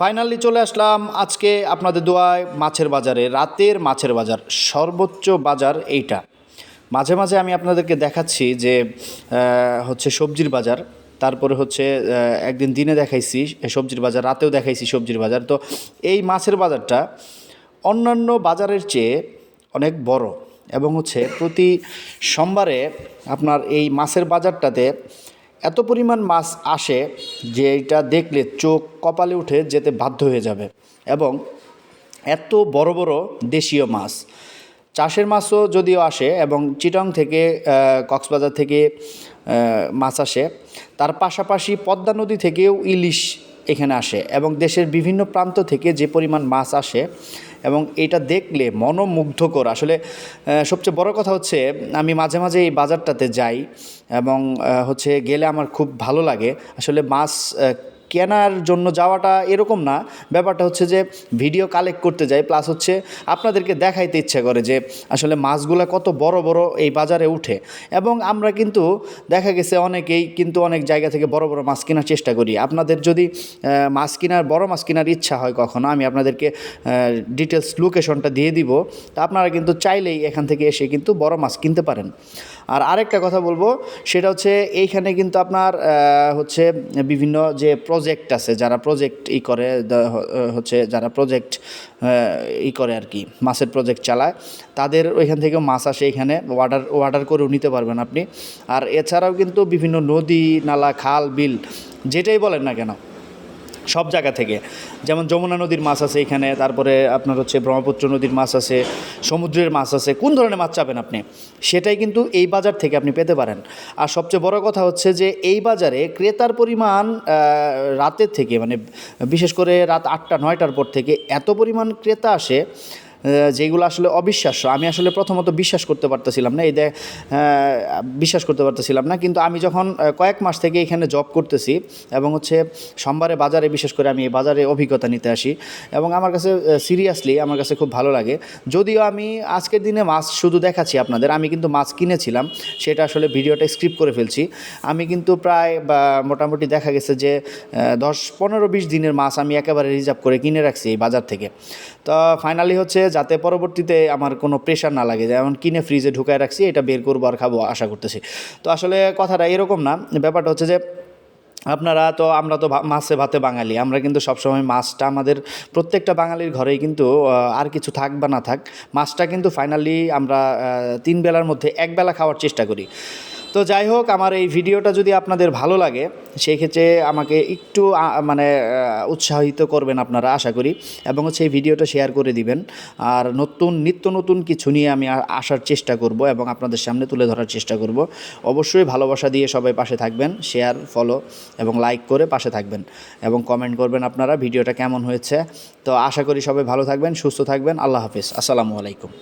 Finally চলে আসলাম আজকে আপনাদের দোয়ায় মাছের বাজারে, রাতের মাছের বাজার, সর্বোচ্চ বাজার এইটা। মাঝে মাঝে আমি আপনাদেরকে দেখাচ্ছি যে হচ্ছে সবজির বাজার, তারপরে হচ্ছে একদিন দিনে দেখাইছি সবজির বাজার, রাতেও দেখাইছি সবজির বাজার। তো এই মাছের বাজারটা অন্যান্য বাজারের চেয়ে অনেক বড় এবং হচ্ছে প্রতি সোমবারে আপনার এই মাছের বাজারটাতে এত পরিমাণ মাছ আসে যে এটা দেখলে চোখ কপালে উঠে যেতে বাধ্য হয়ে যাবে। এবং এত বড় বড় দেশীয় মাছ, চাষের মাছও যদিও আসে এবং চিটং থেকে কক্সবাজার থেকে মাছ আসে, তার পাশাপাশি পদ্মা নদী থেকেও ইলিশ এখানে আসে এবং দেশের বিভিন্ন প্রান্ত থেকে যে পরিমাণ মাছ আসে এবং এটা দেখলে মনোমুগ্ধকর। আসলে সবচেয়ে বড় কথা হচ্ছে আমি মাঝে মাঝে এই বাজারটাতে যাই এবং হচ্ছে গেলে আমার খুব ভালো লাগে। আসলে মাছ কেনার জন্য যাওয়াটা এরকম না। ব্যাপারটা হচ্ছে যে ভিডিও কালেক্ট করতে যাই প্লাস হচ্ছে আপনাদেরকে দেখাইতে ইচ্ছে করে যে আসলে মাছগুলো কত বড় বড় এই বাজারে উঠে। এবং আমরা কিন্তু দেখা গেছে অনেকেই কিন্তু অনেক জায়গা থেকে বড় বড় মাছ কেনার চেষ্টা করি। আপনাদের যদি মাছ কেনার, বড় মাছ কেনার ইচ্ছা হয় কখনো, আমি আপনাদেরকে ডিটেলস লোকেশনটা দিয়ে দিব। তা আপনারা কিন্তু চাইলেই এখান থেকে এসে কিন্তু বড় মাছ কিনতে পারেন। আর আরেকটা কথা বলব, সেটা হচ্ছে এইখানে কিন্তু আপনার হচ্ছে বিভিন্ন যে প্রজেক্ট আছে, যারা প্রজেক্ট ই করে হচ্ছে যারা প্রজেক্ট ই করে আর কি মাছের প্রজেক্ট চালায়, তাদের ওইখান থেকে মাছ আসে এখানে অর্ডার অর্ডার করেও নিতে পারবেন আপনি। আর এছাড়াও কিন্তু বিভিন্ন নদী, নালা, খাল, বিল, যেটাই বলেন না কেন সব জায়গা থেকে। যেমন যমুনা নদীর মাছ আছে এখানে, তারপরে আপনার হচ্ছে ব্রহ্মপুত্র নদীর মাছ আছে, সমুদ্রের মাছ আছে, কোন ধরনের মাছ চাবেন আপনি? সেটাই কিন্তু এই বাজার থেকে আপনি পেতে পারেন। আর সবচেয়ে বড় কথা হচ্ছে যে এই বাজারে ক্রেতার পরিমাণ রাতের থেকে মানে বিশেষ করে রাত আটটা, নয়টার পর থেকে এত পরিমাণ ক্রেতা আসে যেগুলো আসলে অবিশ্বাস্য। আমি আসলে প্রথমত বিশ্বাস করতে পারতেছিলাম না এই দে- আহ, বিশ্বাস করতে পারতেছিলাম না। কিন্তু আমি যখন কয়েক মাস থেকে এখানে জব করতেছি এবং হচ্ছে সোমবারে বাজারে বিশেষ করে আমি এই বাজারে অভিজ্ঞতা নিতে আসি এবং আমার কাছে সিরিয়াসলি আমার কাছে খুব ভালো লাগে। যদিও আমি আজকের দিনে মাছ শুধু দেখাচ্ছি আপনাদের আমি কিন্তু মাছ কিনেছিলাম সেটা আসলে ভিডিওটা স্ক্রিপ্ট করে ফেলছি। আমি কিন্তু প্রায় মোটামুটি দেখা গেছে যে দশ পনেরো বিশ দিনের মাছ আমি একেবারে রিজার্ভ করে কিনে রাখছি এই বাজার থেকে। তো ফাইনালি হচ্ছে যাতে পরবর্তীতে আমার কোনো প্রেশার না লাগে। যেমন কিনে ফ্রিজে ঢুকায় রাখছি, এটা বের করব আর খাব আশা করতেছি। তো আসলে কথাটা এরকম না, ব্যাপারটা হচ্ছে যে, আপনারা তো, আমরা তো মাছে ভাতে বাঙালি। আমরা কিন্তু সবসময় মাছটা আমাদের প্রত্যেকটা বাঙালির ঘরেই কিন্তু আর কিছু থাক বা না থাক, মাছটা কিন্তু ফাইনালি আমরা তিন বেলার মধ্যে এক বেলা খাওয়ার চেষ্টা করি। তো যাই হোক, আমার এই ভিডিওটা যদি আপনাদের ভালো লাগে, সেই ক্ষেত্রে আমাকে একটু মানে উৎসাহিত করবেন আপনারা, আশা করি। এবং হচ্ছে এই ভিডিওটা শেয়ার করে দিবেন। আর নতুন, নিত্য নতুন কিছু নিয়ে আমি আসার চেষ্টা করব এবং আপনাদের সামনে তুলে ধরার চেষ্টা করব। অবশ্যই ভালোবাসা দিয়ে সবাই পাশে থাকবেন শেয়ার ফলো এবং লাইক করে পাশে থাকবেন। এবং কমেন্ট করবেন আপনারা, ভিডিওটা কেমন হয়েছে। তো আশা করি সবাই ভালো থাকবেন, সুস্থ থাকবেন। আল্লাহ হাফিজ। আসসালামু আলাইকুম।